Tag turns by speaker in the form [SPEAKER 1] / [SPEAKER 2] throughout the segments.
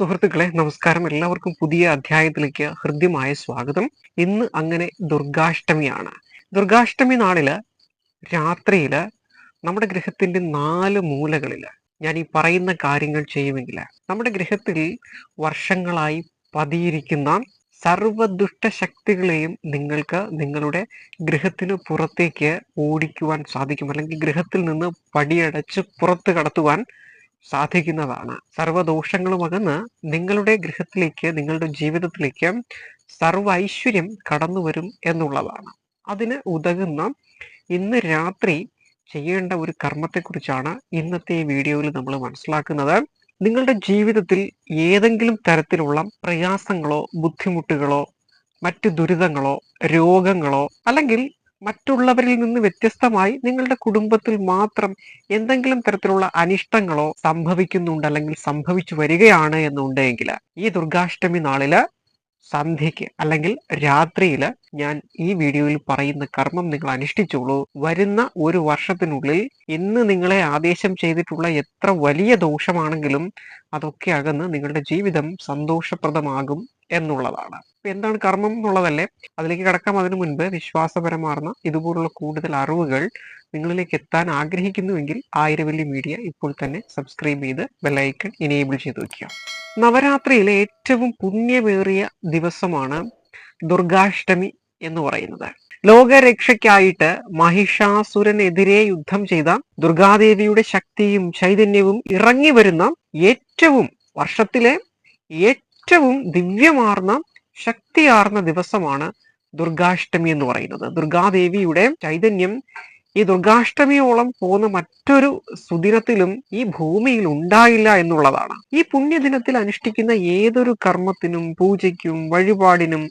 [SPEAKER 1] സുഹൃത്തുക്കളെ നമസ്കാരം. എല്ലാവർക്കും പുതിയ അധ്യായത്തിലേക്ക് ഹൃദ്യമായ സ്വാഗതം. ഇന്ന് അങ്ങനെ ദുർഗാഷ്ടമിയാണ്. ദുർഗാഷ്ടമി നാളിൽ രാത്രിയിൽ നമ്മുടെ ഗ്രഹത്തിന്റെ നാല് മൂലകളിൽ ഞാൻ ഈ പറയുന്ന കാര്യങ്ങൾ ചെയ്യുമെങ്കിൽ നമ്മുടെ ഗ്രഹത്തിൽ വർഷങ്ങളായി പതിയിരിക്കുന്ന സർവദുഷ്ടശക്തികളെയും നിങ്ങൾക്ക് നിങ്ങളുടെ ഗൃഹത്തിന് പുറത്തേക്ക് ഓടിക്കുവാൻ സാധിക്കും. അല്ലെങ്കിൽ ഗൃഹത്തിൽ നിന്ന് പടിയടച്ച് പുറത്ത് കടത്തുവാൻ സാധിക്കുന്നതാണ്. സർവദോഷങ്ങളും അകന്ന് നിങ്ങളുടെ ഗൃഹത്തിലേക്ക് നിങ്ങളുടെ ജീവിതത്തിലേക്ക് സർവ ഐശ്വര്യം കടന്നു വരും എന്നുള്ളതാണ്. അതിന് ഉതകുന്ന ഇന്ന് രാത്രി ചെയ്യേണ്ട ഒരു കർമ്മത്തെക്കുറിച്ചാണ് ഇന്നത്തെ വീഡിയോയിൽ നമ്മൾ മനസ്സിലാക്കുന്നത്. നിങ്ങളുടെ ജീവിതത്തിൽ ഏതെങ്കിലും തരത്തിലുള്ള പ്രയാസങ്ങളോ ബുദ്ധിമുട്ടുകളോ മറ്റു ദുരിതങ്ങളോ രോഗങ്ങളോ അല്ലെങ്കിൽ മറ്റുള്ളവരിൽ നിന്ന് വ്യത്യസ്തമായി നിങ്ങളുടെ കുടുംബത്തിൽ മാത്രം എന്തെങ്കിലും തരത്തിലുള്ള അനിഷ്ടങ്ങളോ സംഭവിക്കുന്നുണ്ട് അല്ലെങ്കിൽ സംഭവിച്ചു വരികയാണ് എന്നുണ്ടെങ്കിൽ ഈ ദുർഗാഷ്ടമി നാളിൽ സന്ധ്യയ്ക്ക് അല്ലെങ്കിൽ രാത്രിയിൽ ഞാൻ ഈ വീഡിയോയിൽ പറയുന്ന കർമ്മം നിങ്ങൾ അനുഷ്ഠിച്ചോളൂ. വരുന്ന ഒരു വർഷത്തിനുള്ളിൽ ഇന്ന് നിങ്ങളെ ആദേശം ചെയ്തിട്ടുള്ള എത്ര വലിയ ദോഷമാണെങ്കിലും അതൊക്കെ അകന്ന് നിങ്ങളുടെ ജീവിതം സന്തോഷപ്രദമാകും. എന്നുള്ളതാണ്. എന്താണ് കർമ്മം എന്നുള്ളതല്ലേ? അതിലേക്ക് കടക്കാം. അതിനു മുൻപ് വിശ്വാസപരമാർന്ന ഇതുപോലുള്ള കൂടുതൽ അറിവുകൾ നിങ്ങളിലേക്ക് എത്താൻ ആഗ്രഹിക്കുന്നുവെങ്കിൽ ആയിരവല്ലി മീഡിയ ഇപ്പോൾ തന്നെ സബ്സ്ക്രൈബ് ചെയ്ത് ബെല്ലൈക്കൺ ഇനേബിൾ ചെയ്ത് വയ്ക്കുക നവരാത്രിയിലെ ഏറ്റവും പുണ്യമേറിയ ദിവസമാണ് ദുർഗാഷ്ടമി എന്ന് പറയുന്നത്. ലോകരക്ഷയ്ക്കായിട്ട് മഹിഷാസുരനെതിരെ യുദ്ധം ചെയ്ത ദുർഗാദേവിയുടെ ശക്തിയും ചൈതന്യവും ഇറങ്ങി വരുന്ന ഏറ്റവും വർഷത്തിലെ ഏറ്റവും ദിവ്യമാർന്ന ശക്തിയാർന്ന ദിവസമാണ് ദുർഗാഷ്ടമി എന്ന് പറയുന്നത്. ദുർഗാദേവിയുടെ ചൈതന്യം ഈ ദുർഗാഷ്ടമിയോളം പോകുന്ന മറ്റൊരു സുദിനത്തിലും ഈ ഭൂമിയിൽ ഉണ്ടായില്ല എന്നുള്ളതാണ്. ഈ പുണ്യദിനത്തിൽ അനുഷ്ഠിക്കുന്ന ഏതൊരു കർമ്മത്തിനും പൂജയ്ക്കും വഴിപാടിനും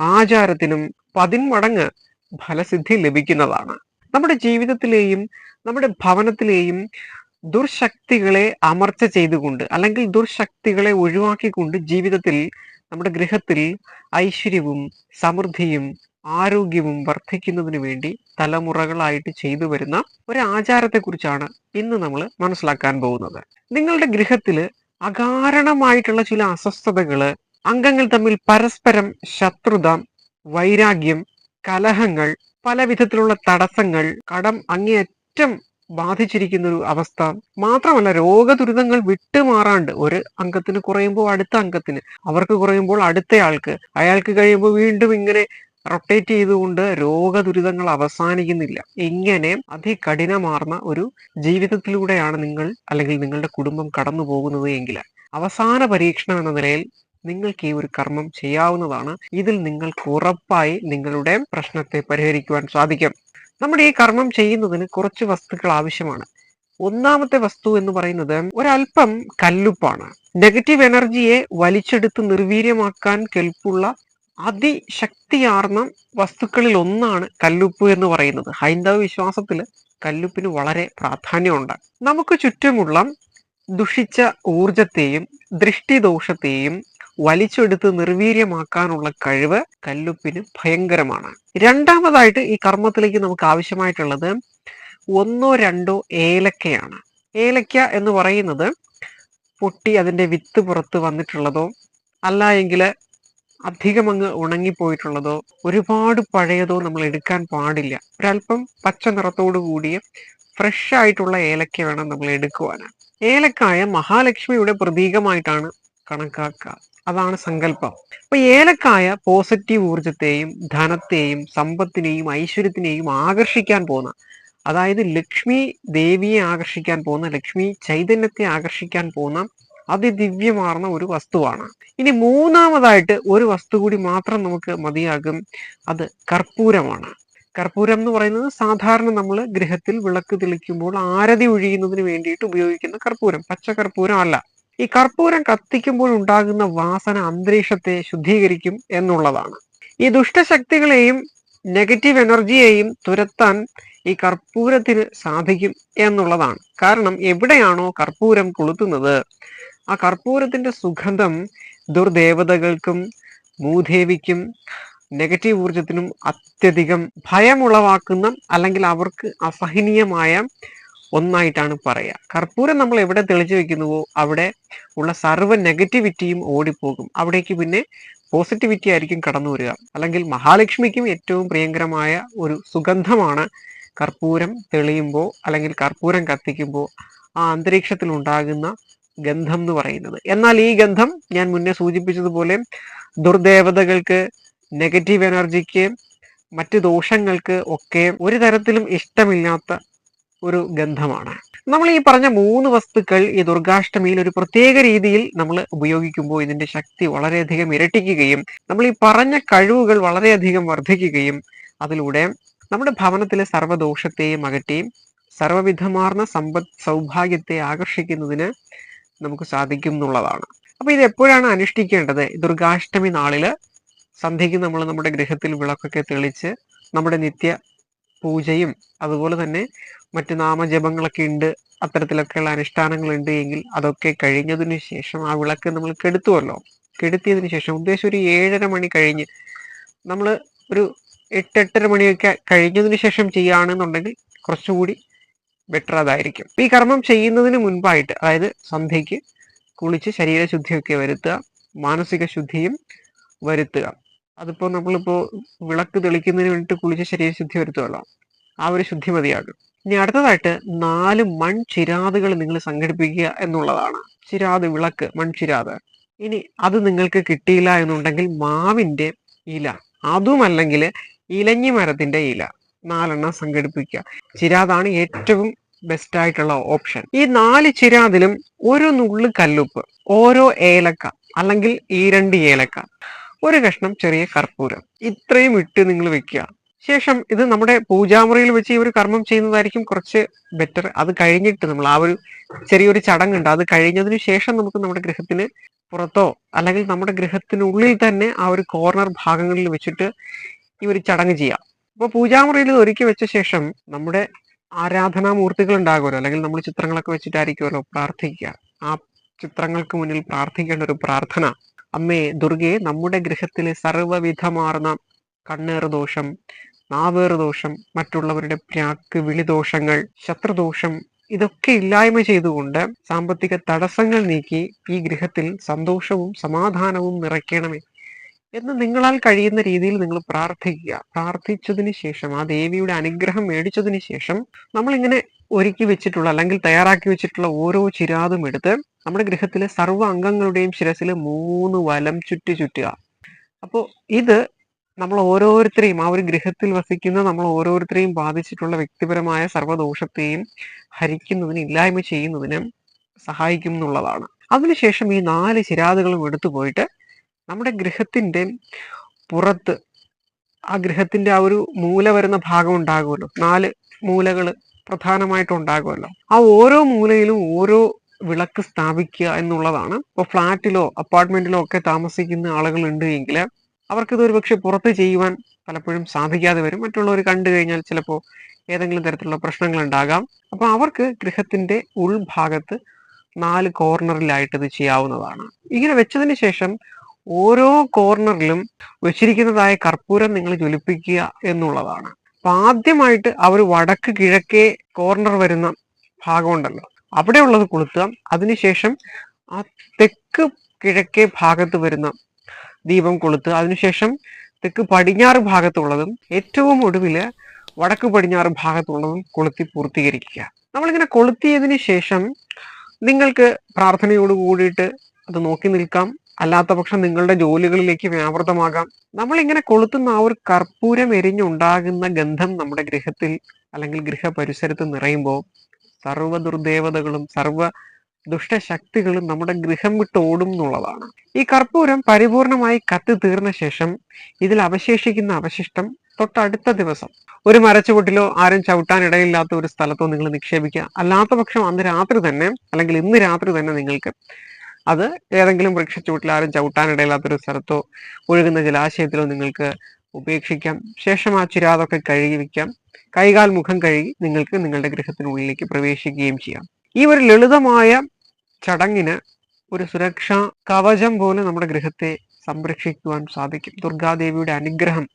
[SPEAKER 1] ആചാരത്തിനും പതിന്മടങ്ങ് ഫലസിദ്ധി ലഭിക്കുന്നതാണ്. നമ്മുടെ ജീവിതത്തിലെയും നമ്മുടെ ഭവനത്തിലെയും ദുർശക്തികളെ അമർച്ച ചെയ്തുകൊണ്ട് അല്ലെങ്കിൽ ദുർശക്തികളെ ഒഴിവാക്കിക്കൊണ്ട് ജീവിതത്തിൽ നമ്മുടെ ഗൃഹത്തിൽ ഐശ്വര്യവും സമൃദ്ധിയും ആരോഗ്യവും വർദ്ധിക്കുന്നതിന് വേണ്ടി തലമുറകളായിട്ട് ചെയ്തു വരുന്ന ഒരു ആചാരത്തെക്കുറിച്ചാണ് ഇന്ന് നമ്മൾ മനസ്സിലാക്കാൻ പോകുന്നത്. നിങ്ങളുടെ ഗൃഹത്തിൽ അകാരണമായിട്ടുള്ള ചില അസ്വസ്ഥതകൾ അംഗങ്ങൾ തമ്മിൽ പരസ്പരം ശത്രുത വൈരാഗ്യം കലഹങ്ങൾ പല വിധത്തിലുള്ള തടസ്സങ്ങൾ കടം അങ്ങേയറ്റം ബാധിച്ചിരിക്കുന്ന ഒരു അവസ്ഥ. മാത്രമല്ല രോഗദുരിതങ്ങൾ വിട്ടുമാറാണ്ട് ഒരു അംഗത്തിന് കുറയുമ്പോൾ അടുത്ത അംഗത്തിന് അവർക്ക് കുറയുമ്പോൾ അടുത്തയാൾക്ക് അയാൾക്ക് കഴിയുമ്പോൾ വീണ്ടും ഇങ്ങനെ റൊട്ടേറ്റ് ചെയ്തുകൊണ്ട് രോഗദുരിതങ്ങൾ അവസാനിക്കുന്നില്ല. ഇങ്ങനെ അതികഠിനമാർന്ന ഒരു ജീവിതത്തിലൂടെയാണ് നിങ്ങൾ അല്ലെങ്കിൽ നിങ്ങളുടെ കുടുംബം കടന്നു പോകുന്നത് എങ്കിൽ അവസാന പരീക്ഷണം എന്ന നിലയിൽ നിങ്ങൾക്ക് ഈ ഒരു കർമ്മം ചെയ്യാവുന്നതാണ്. ഇതിൽ നിങ്ങൾക്ക് ഉറപ്പായി നിങ്ങളുടെ പ്രശ്നത്തെ പരിഹരിക്കുവാൻ സാധിക്കും. നമ്മുടെ ഈ കർമ്മം ചെയ്യുന്നതിന് കുറച്ച് വസ്തുക്കൾ ആവശ്യമാണ്. ഒന്നാമത്തെ വസ്തു എന്ന് പറയുന്നത് ഒരല്പം കല്ലുപ്പാണ്. നെഗറ്റീവ് എനർജിയെ വലിച്ചെടുത്ത് നിർവീര്യമാക്കാൻ കെൽപ്പുള്ള അതിശക്തിയാർന്ന വസ്തുക്കളിൽ ഒന്നാണ് കല്ലുപ്പ് എന്ന് പറയുന്നത്. ഹൈന്ദവ വിശ്വാസത്തിൽ കല്ലുപ്പിന് വളരെ പ്രാധാന്യമുണ്ട്. നമുക്ക് ചുറ്റുമുള്ള ദുഷിച്ച ഊർജത്തെയും ദൃഷ്ടിദോഷത്തെയും വലിച്ചെടുത്ത് നിർവീര്യമാക്കാനുള്ള കഴിവ് കല്ലുപ്പിന് ഭയങ്കരമാണ്. രണ്ടാമതായിട്ട് ഈ കർമ്മത്തിലേക്ക് നമുക്ക് ആവശ്യമായിട്ടുള്ളത് ഒന്നോ രണ്ടോ ഏലക്കയാണ്. ഏലക്ക എന്ന് പറയുന്നത് പൊട്ടി അതിന്റെ വിത്ത് പുറത്ത് വന്നിട്ടുള്ളതോ അല്ല എങ്കിൽ അധികം അങ്ങ് ഉണങ്ങിപ്പോയിട്ടുള്ളതോ ഒരുപാട് പഴയതോ നമ്മൾ എടുക്കാൻ പാടില്ല. ഒരല്പം പച്ച നിറത്തോടു കൂടിയ ഫ്രഷ് ആയിട്ടുള്ള ഏലക്ക വേണം നമ്മൾ എടുക്കുവാൻ ഏലക്കായ മഹാലക്ഷ്മിയുടെ പ്രതീകമായിട്ടാണ് കണക്കാക്കുക. അതാണ് സങ്കല്പം. അപ്പൊ ഏലക്കായ പോസിറ്റീവ് ഊർജത്തെയും ധനത്തെയും സമ്പത്തിനെയും ഐശ്വര്യത്തിനെയും ആകർഷിക്കാൻ പോകുന്ന അതായത് ലക്ഷ്മി ദേവിയെ ആകർഷിക്കാൻ പോകുന്ന ലക്ഷ്മി ചൈതന്യത്തെ ആകർഷിക്കാൻ പോകുന്ന അതിദിവ്യമാർന്ന ഒരു വസ്തുവാണ്. ഇനി മൂന്നാമതായിട്ട് ഒരു വസ്തു കൂടി മാത്രം നമുക്ക് മതിയാകും അത് കർപ്പൂരമാണ്. കർപ്പൂരം എന്ന് പറയുന്നത് സാധാരണ നമ്മൾ ഗൃഹത്തിൽ വിളക്ക് തെളിക്കുമ്പോൾ ആരതി ഒഴിയുന്നതിന് വേണ്ടിയിട്ട് ഉപയോഗിക്കുന്ന കർപ്പൂരം. പച്ച കർപ്പൂരം അല്ല. ഈ കർപ്പൂരം കത്തിക്കുമ്പോൾ ഉണ്ടാകുന്ന വാസന അന്തരീക്ഷത്തെ ശുദ്ധീകരിക്കും എന്നുള്ളതാണ്. ഈ ദുഷ്ടശക്തികളെയും നെഗറ്റീവ് എനർജിയെയും തുരത്താൻ ഈ കർപ്പൂരത്തിന് സാധിക്കും എന്നുള്ളതാണ്. കാരണം എവിടെയാണോ കർപ്പൂരം കൊളുത്തുന്നത് ആ കർപ്പൂരത്തിന്റെ സുഗന്ധം ദുർദേവതകൾക്കും മൂദേവിക്കും നെഗറ്റീവ് ഊർജത്തിനും അത്യധികം ഭയമുളവാക്കുന്ന അല്ലെങ്കിൽ അവർക്ക് അസഹനീയമായ ഒന്നായിട്ടാണ് പറയുക കർപ്പൂരം നമ്മൾ എവിടെ തെളിച്ചു വെക്കുന്നുവോ അവിടെ ഉള്ള സർവ നെഗറ്റിവിറ്റിയും ഓടിപ്പോകും. അവിടേക്ക് പിന്നെ പോസിറ്റിവിറ്റി ആയിരിക്കും കടന്നു വരിക. അല്ലെങ്കിൽ മഹാലക്ഷ്മിക്കും ഏറ്റവും പ്രിയങ്കരമായ ഒരു സുഗന്ധമാണ് കർപ്പൂരം തെളിയുമ്പോൾ അല്ലെങ്കിൽ കർപ്പൂരം കത്തിക്കുമ്പോൾ ആ അന്തരീക്ഷത്തിൽ ഉണ്ടാകുന്ന ഗന്ധം എന്ന് പറയുന്നത്. എന്നാൽ ഈ ഗന്ധം ഞാൻ മുന്നേ സൂചിപ്പിച്ചതുപോലെ ദുർദേവതകൾക്ക് നെഗറ്റീവ് എനർജിക്ക് മറ്റ് ദോഷങ്ങൾക്ക് ഒക്കെ ഒരു തരത്തിലും ഇഷ്ടമില്ലാത്ത ഒരു ഗന്ധമാണ്. നമ്മൾ ഈ പറഞ്ഞ മൂന്ന് വസ്തുക്കൾ ഈ ദുർഗാഷ്ടമിയിൽ ഒരു പ്രത്യേക രീതിയിൽ നമ്മൾ ഉപയോഗിക്കുമ്പോൾ ഇതിന്റെ ശക്തി വളരെയധികം ഇരട്ടിക്കുകയും നമ്മൾ ഈ പറഞ്ഞ കഴിവുകൾ വളരെയധികം വർദ്ധിക്കുകയും അതിലൂടെ നമ്മുടെ ഭവനത്തിലെ സർവദോഷത്തെയും അകറ്റി സർവവിധമാർന്ന സമ്പദ് സൗഭാഗ്യത്തെ ആകർഷിക്കുന്നതിന് നമുക്ക് സാധിക്കും എന്നുള്ളതാണ്. അപ്പൊ ഇത് എപ്പോഴാണ് അനുഷ്ഠിക്കേണ്ടത്? ദുർഗാഷ്ടമി നാളിൽ സന്ധ്യയ്ക്ക് നമ്മൾ നമ്മുടെ ഗൃഹത്തിൽ വിളക്കൊക്കെ തെളിച്ച് നമ്മുടെ നിത്യ പൂജയും അതുപോലെ തന്നെ മറ്റു നാമജപങ്ങളൊക്കെ ഉണ്ട്. അത്തരത്തിലൊക്കെയുള്ള അനുഷ്ഠാനങ്ങൾ ഉണ്ട് എങ്കിൽ അതൊക്കെ കഴിഞ്ഞതിനു ശേഷം ആ വിളക്ക് നമ്മൾ കെടുത്തുവല്ലോ. കെടുത്തിയതിനു ശേഷം ഉദ്ദേശം ഒരു ഏഴര മണി കഴിഞ്ഞ് നമ്മൾ ഒരു എട്ട് എട്ടര മണിയൊക്കെ കഴിഞ്ഞതിന് ശേഷം ചെയ്യുകയാണെന്നുണ്ടെങ്കിൽ കുറച്ചുകൂടി ബെറ്റർ അതായിരിക്കും. ഈ കർമ്മം ചെയ്യുന്നതിന് മുൻപായിട്ട് അതായത് സന്ധ്യയ്ക്ക് കുളിച്ച് ശരീരശുദ്ധിയൊക്കെ വരുത്തുക മാനസിക ശുദ്ധിയും വരുത്തുക. അതിപ്പോൾ നമ്മളിപ്പോൾ വിളക്ക് തെളിക്കുന്നതിന് വേണ്ടിയിട്ട് കുളിച്ച് ശരീരശുദ്ധി വരുത്തുമല്ലോ ആ ഒരു ശുദ്ധി മതിയാകും. ഇനി അടുത്തതായിട്ട് നാല് മൺ ചിരാതുകൾ നിങ്ങൾ സംഘടിപ്പിക്കുക എന്നുള്ളതാണ്. ചിരാത് വിളക്ക് മൺചിരാത്. ഇനി അത് നിങ്ങൾക്ക് കിട്ടിയില്ല എന്നുണ്ടെങ്കിൽ മാവിന്റെ ഇല. അതുമല്ലെങ്കിൽ ഇലഞ്ഞി മരത്തിന്റെ ഇല. നാലെണ്ണം സംഘടിപ്പിക്കുക. ചിരാതാണ് ഏറ്റവും ബെസ്റ്റ് ആയിട്ടുള്ള ഓപ്ഷൻ ഈ നാല് ചിരാതിലും ഒരു നുള്ളു കല്ലുപ്പ് ഓരോ ഏലക്ക അല്ലെങ്കിൽ ഈ രണ്ട് ഏലക്ക. ഒരു കഷ്ണം ചെറിയ കർപ്പൂരം. ഇത്രയും ഇട്ട് നിങ്ങൾ വെക്കുക. ശേഷം ഇത് നമ്മുടെ പൂജാമുറിയിൽ വെച്ച് ഈ ഒരു കർമ്മം ചെയ്യുന്നതായിരിക്കും കുറച്ച് ബെറ്റർ അത് കഴിഞ്ഞിട്ട് നമ്മൾ ആ ഒരു ചെറിയൊരു ചടങ്ങുണ്ട്. അത് കഴിഞ്ഞതിന് ശേഷം നമുക്ക് നമ്മുടെ ഗൃഹത്തിന് പുറത്തോ അല്ലെങ്കിൽ നമ്മുടെ ഗൃഹത്തിനുള്ളിൽ തന്നെ ആ ഒരു കോർണർ ഭാഗങ്ങളിൽ വെച്ചിട്ട് ഈ ഒരു ചടങ്ങ് ചെയ്യാം അപ്പോൾ പൂജാമുറിയിൽ ഒരുക്കി വെച്ച ശേഷം നമ്മുടെ ആരാധനാ മൂർത്തികൾ ഉണ്ടാകുമല്ലോ. അല്ലെങ്കിൽ നമ്മൾ ചിത്രങ്ങളൊക്കെ വെച്ചിട്ടായിരിക്കുമല്ലോ പ്രാർത്ഥിക്കുക. ആ ചിത്രങ്ങൾക്ക് മുന്നിൽ പ്രാർത്ഥിക്കേണ്ട ഒരു പ്രാർത്ഥന. അമ്മേ ദുർഗയെ നമ്മുടെ ഗൃഹത്തിലെ സർവവിധമാർന്ന കണ്ണേറ് ദോഷം നാവേറ് ദോഷം മറ്റുള്ളവരുടെ പ്രാക്ക് വിളിദോഷങ്ങൾ ശത്രുദോഷം ഇതൊക്കെ ഇല്ലായ്മ ചെയ്തുകൊണ്ട് സാമ്പത്തിക തടസ്സങ്ങൾ നീക്കി ഈ ഗൃഹത്തിൽ സന്തോഷവും സമാധാനവും നിറയ്ക്കണമേ എന്ന് നിങ്ങളാൽ കഴിയുന്ന രീതിയിൽ നിങ്ങൾ പ്രാർത്ഥിക്കുക. പ്രാർത്ഥിച്ചതിന് ശേഷം ആ ദേവിയുടെ അനുഗ്രഹം മേടിച്ചതിന് ശേഷം നമ്മൾ ഇങ്ങനെ ഒരുക്കി വെച്ചിട്ടുള്ള അല്ലെങ്കിൽ തയ്യാറാക്കി വെച്ചിട്ടുള്ള ഓരോ ചിരാതും എടുത്ത് നമ്മുടെ ഗ്രഹത്തിലെ സർവ അംഗങ്ങളുടെയും ശിരസിൽ മൂന്ന് വലം ചുറ്റി ചുറ്റുക. അപ്പോൾ ഇത് നമ്മൾ ഓരോരുത്തരെയും ആ ഒരു ഗൃഹത്തിൽ വസിക്കുന്ന നമ്മൾ ഓരോരുത്തരെയും ബാധിച്ചിട്ടുള്ള വ്യക്തിപരമായ സർവദോഷത്തെയും ഹരിക്കുന്നതിന് ഇല്ലായ്മ ചെയ്യുന്നതിനും സഹായിക്കും എന്നുള്ളതാണ്. അതിനുശേഷം ഈ നാല് ചിരാതുകളും എടുത്തു പോയിട്ട് നമ്മുടെ ഗൃഹത്തിന്റെ പുറത്ത് ആ ഗൃഹത്തിന്റെ ആ ഒരു മൂല വരുന്ന ഭാഗം ഉണ്ടാകുമല്ലോ. നാല് മൂലകൾ പ്രധാനമായിട്ടും ഉണ്ടാകുമല്ലോ. ആ ഓരോ മൂലയിലും ഓരോ വിളക്ക് സ്ഥാപിക്കുക എന്നുള്ളതാണ്. ഇപ്പോൾ ഫ്ലാറ്റിലോ അപ്പാർട്ട്മെന്റിലോ ഒക്കെ താമസിക്കുന്ന ആളുകൾ ഉണ്ട് എങ്കിൽ അവർക്ക് ഇത് ഒരുപക്ഷെ പുറത്ത് ചെയ്യുവാൻ പലപ്പോഴും സാധിക്കാതെ വരും. മറ്റുള്ളവർ കണ്ടു കഴിഞ്ഞാൽ ചിലപ്പോൾ ഏതെങ്കിലും തരത്തിലുള്ള പ്രശ്നങ്ങൾ ഉണ്ടാകാം. അപ്പൊ അവർക്ക് ഗൃഹത്തിന്റെ ഉൾഭാഗത്ത് നാല് കോർണറിലായിട്ട് ഇത് ചെയ്യാവുന്നതാണ്. ഇങ്ങനെ വെച്ചതിന് ശേഷം ഓരോ കോർണറിലും വെച്ചിരിക്കുന്നതായ കർപ്പൂരം നിങ്ങൾ ജ്വലിപ്പിക്കുക എന്നുള്ളതാണ്. അപ്പൊ ആദ്യമായിട്ട് അവർ വടക്ക് കിഴക്കേ കോർണർ വരുന്ന ഭാഗമുണ്ടല്ലോ. അവിടെ ഉള്ളത് കൊളുത്തുക. അതിനുശേഷം ആ തെക്ക് കിഴക്കേ ഭാഗത്ത് വരുന്ന ദീപം കൊളുത്തുക. അതിനുശേഷം തെക്ക് പടിഞ്ഞാറ് ഭാഗത്തുള്ളതും ഏറ്റവും ഒടുവിൽ വടക്ക് പടിഞ്ഞാറ് ഭാഗത്തുള്ളതും കൊളുത്തി പൂർത്തീകരിക്കുക. നമ്മളിങ്ങനെ കൊളുത്തിയതിന് ശേഷം നിങ്ങൾക്ക് പ്രാർത്ഥനയോട് കൂടിയിട്ട് അത് നോക്കി നിൽക്കാം. അല്ലാത്ത പക്ഷം നിങ്ങളുടെ ജോലികളിലേക്ക് വ്യാപൃതമാകാം. നമ്മളിങ്ങനെ കൊളുത്തുന്ന ആ ഒരു കർപ്പൂരം എരിഞ്ഞുണ്ടാകുന്ന ഗന്ധം നമ്മുടെ ഗൃഹത്തിൽ അല്ലെങ്കിൽ ഗൃഹ പരിസരത്ത് നിറയുമ്പോൾ സർവ ദുർദേവതകളും സർവ ദുഷ്ടശക്തികളും നമ്മുടെ ഗൃഹം വിട്ട് ഓടും എന്നുള്ളതാണ്. ഈ കർപ്പൂരം പരിപൂർണമായി കത്തി തീർന്ന ശേഷം ഇതിൽ അവശേഷിക്കുന്ന അവശിഷ്ടം തൊട്ടടുത്ത ദിവസം. ഒരു മരച്ചുവട്ടിലോ ആരും ചവിട്ടാൻ ഇടയില്ലാത്ത ഒരു സ്ഥലത്തോ നിങ്ങൾ നിക്ഷേപിക്കുക. അല്ലാത്ത പക്ഷം അന്ന് രാത്രി തന്നെ അല്ലെങ്കിൽ ഇന്ന് രാത്രി തന്നെ നിങ്ങൾക്ക് അത് ഏതെങ്കിലും വൃക്ഷച്ചുവട്ടിൽ ആരും ഇടയില്ലാത്തൊരു സ്ഥലത്തോ ഒഴുകുന്ന ജലാശയത്തിലോ നിങ്ങൾക്ക് ഉപേക്ഷിക്കാം. ശേഷം ആ ചിരാതൊക്കെ കഴുകി വെക്കാം. കൈകാൽ മുഖം കഴുകി നിങ്ങൾക്ക് നിങ്ങളുടെ ഗൃഹത്തിനുള്ളിലേക്ക് പ്രവേശിക്കുകയും ചെയ്യാം. ഈ ഒരു ലളിതമായ ചടങ്ങിന് ഒരു സുരക്ഷാ കവചം പോലെ നമ്മുടെ ഗൃഹത്തെ സംരക്ഷിക്കുവാൻ സാധിക്കും. ദുർഗാദേവിയുടെ അനുഗ്രഹം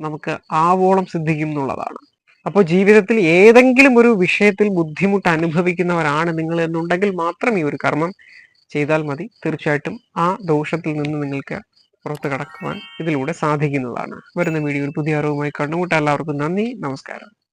[SPEAKER 1] നമുക്ക് ആവോളം സിദ്ധിക്കും എന്നുള്ളതാണ്. അപ്പോൾ ജീവിതത്തിൽ ഏതെങ്കിലും ഒരു വിഷയത്തിൽ ബുദ്ധിമുട്ട് അനുഭവിക്കുന്നവരാണ് നിങ്ങൾ എന്നുണ്ടെങ്കിൽ മാത്രം ഈ ഒരു കർമ്മം ചെയ്താൽ മതി. തീർച്ചയായിട്ടും ആ ദോഷത്തിൽ നിന്ന് നിങ്ങൾക്ക് പുറത്തു കടക്കുവാൻ ഇതിലൂടെ സാധിക്കുന്നതാണ്. വരുന്ന വീഡിയോയിൽ പുതിയ അറിവുമായി കണ്ടുമുട്ടാൻ എല്ലാവർക്കും നന്ദി. നമസ്കാരം.